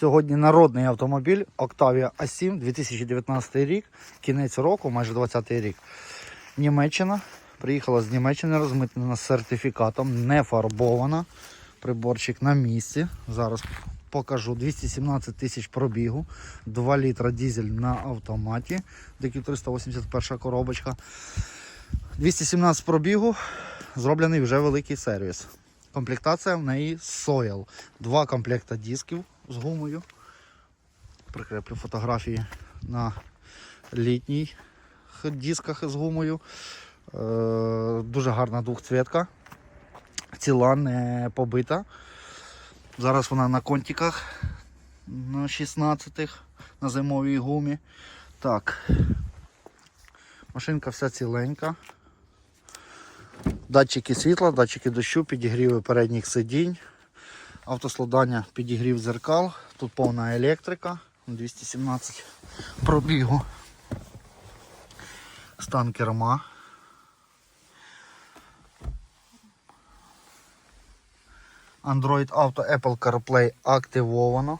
Сьогодні народний автомобіль Octavia A7 2019 рік, кінець року, майже 20 рік. Німеччина. Приїхала з Німеччини, розмитнена сертифікатом, не фарбована. Приборчик на місці. Зараз покажу 217 тисяч пробігу, 2 літра дізель на автоматі, дикі 381 коробочка. 217 пробігу, зроблений вже великий сервіс. Комплектація в неї Soil. Два комплекта дисків з гумою. Прикреплю фотографії на літній дисках з гумою. Е, дуже гарна двохцвітка. Ціла не побита. Зараз вона на контиках на 16-х на зимовій гумі. Так. Машинка вся ціленька. Датчики світла, датчики дощу, підігріви передніх сидінь, автоскладання, підігрів зеркал, тут повна електрика, 217 пробігу, стан керма. Android Auto Apple CarPlay активовано.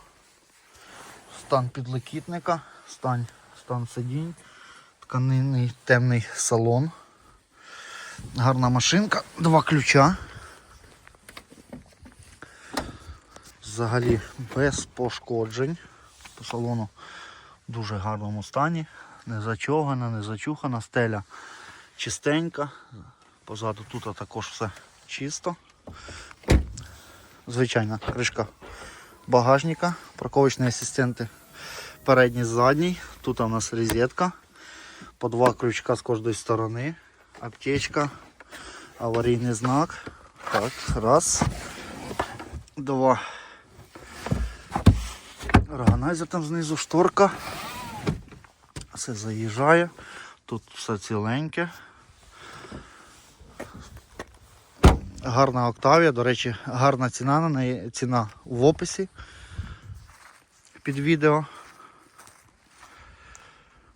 Стан підлокітника, стан, стан сидінь, тканинний темний салон. Гарна машинка, два ключа. Взагалі без пошкоджень. По салону в дуже гарному стані. Не зачогана, не зачухана, стеля чистенька. Позаду тут також все чисто. Звичайна кришка багажника, парковочні асистенти передній, задній. Тут у нас розетка. По два крючка з кожної сторони аптечка, аварійний знак. Так, раз, два. Органайзер там знизу шторка. Все заїжджає. Тут все ціленьке. Гарна Октавія, до речі, гарна ціна на неї, ціна в описі під відео.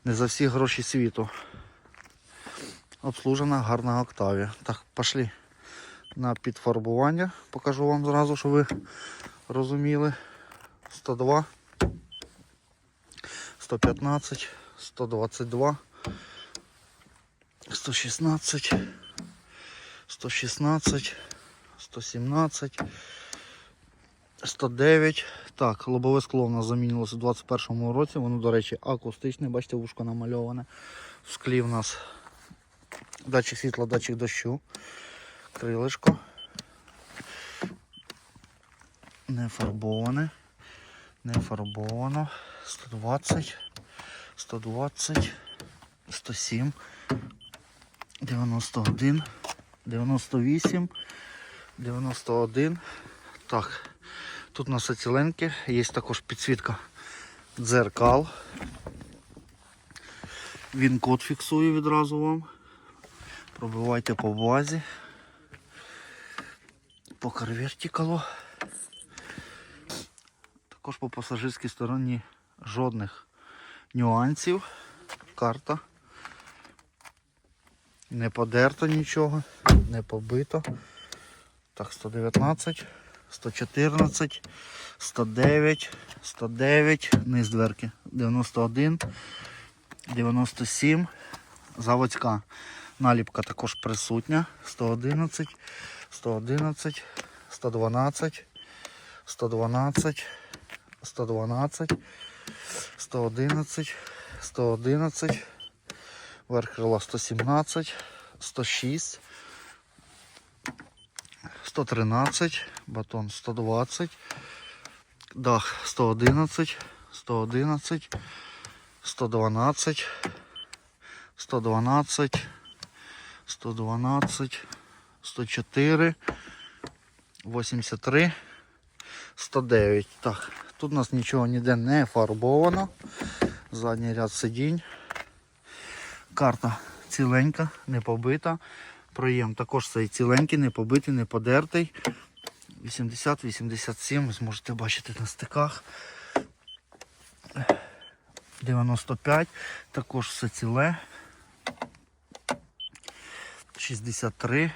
Не за всі гроші світу обслужена гарна Октавія. Так, пішли на підфарбування. Покажу вам зразу, щоб ви розуміли. 102, 115, 122, 116, 116, 117, 109. Так, лобове скло в нас замінилося у 2021 році. Воно, до речі, акустичне, бачите, вушко намальоване. В склі в нас датчик світла, датчик дощу, крилишко. Не фарбоване, не фарбовано. 120, 120, 107, 91, 98, 91. Так, тут у нас є також підсвітка дзеркал. Він код фіксує відразу вам. Пробивайте по базі. По карвертикалу. Також по пасажирській стороні жодних нюансів. Карта. Не подерто нічого, не побито. Так, 119, 114, 109, 109, низ дверки, 91, 97, заводська. Наліпка також присутня. 111, 111, 112, 112, 112, 111, 111, верх крила 117, 106, 113, батон 120, дах 111, 111, 112, 112, 112, 104, 83, 109. Так, тут у нас нічого ніде не фарбовано. Задній ряд сидінь. Карта ціленька, не побита. Проєм також цей ціленький, не побитий, не подертий. 80-87, ви зможете бачити на стиках. 95, також все ціле. 63.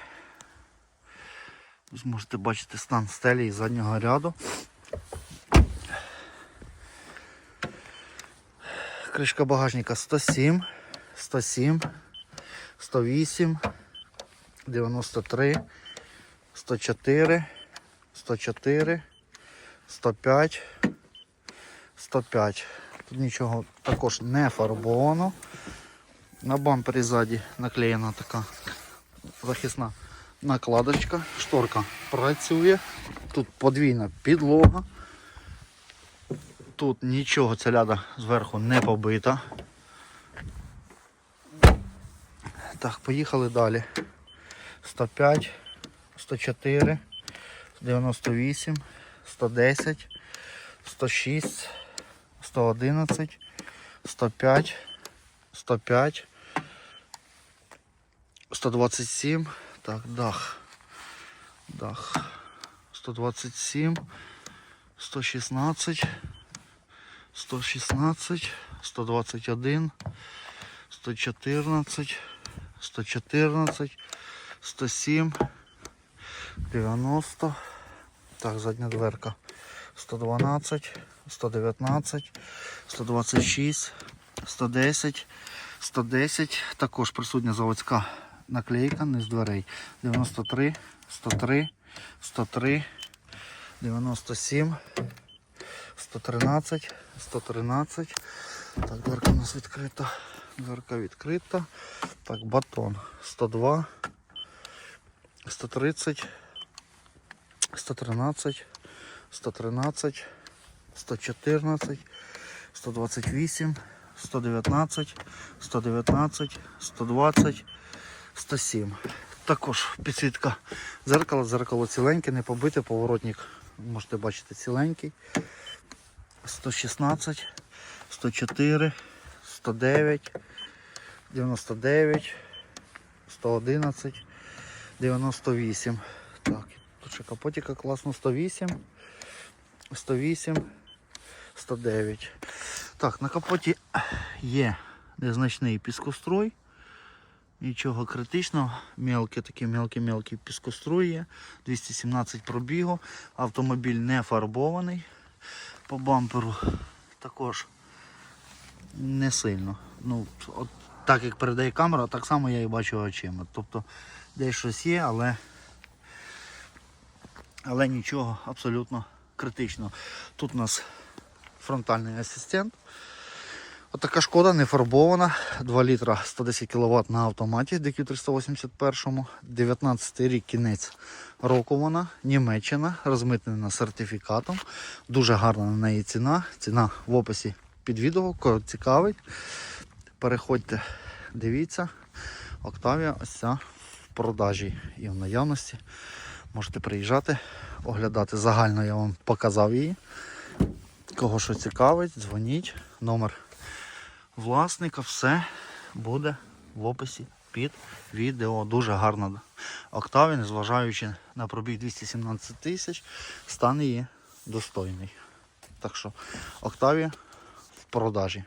Ви зможете бачити стан стелі і заднього ряду. кришка багажника 107, 107, 108, 93, 104, 104, 105, 105. Тут нічого також не фарбовано. На бампері ззаді наклеєна така захисна накладочка. Шторка працює. Тут подвійна підлога. Тут нічого ця ляда зверху не побита. Так, поїхали далі. 105, 104, 98, 110, 106, 111, 105, 105, 127. Так, дах. Дах. 127, 116, 116, 121, 114, 114, 107, 90. Так, задня дверка. 112, 119, 126, 110, 110. Також присутня заводська наклейка, не з дверей. 93, 103, 103, 97, 113, 113. Так, дверка у нас відкрита. Дверка відкрита. Так, батон. 102, 130, 113, 113, 114, 128, 119, 119, 120, 107. Також підсвітка зеркала, зеркало ціленьке, не побите, поворотник, можете бачити, ціленький. 116, 104, 109, 99, 111, 98. Так, тут ще капотика класно 108, 108, 109. Так, на капоті є незначний піскоструй. Нічого критичного, мелкий такий мелкий-мелкий піскоструй є. 217 пробігу. Автомобіль не фарбований. По бамперу також не сильно. Ну, от так як передає камера, так само я і бачу очима. Тобто десь щось є, але, але нічого абсолютно критичного. Тут у нас фронтальний асистент. Отака шкода не фарбована. 2 літра 110 кВт на автоматі DQ 381. 19 рік кінець року вона, Німеччина, розмитнена сертифікатом. Дуже гарна на неї ціна. Ціна в описі під відео, кого цікавить. Переходьте, дивіться. Октавія ось ця в продажі і в наявності. Можете приїжджати, оглядати. Загально я вам показав її. Кого що цікавить, дзвоніть. Номер власника, все буде в описі під відео. Дуже гарна Октавія, незважаючи на пробіг 217 тисяч, стан її достойний. Так що Октавія в продажі.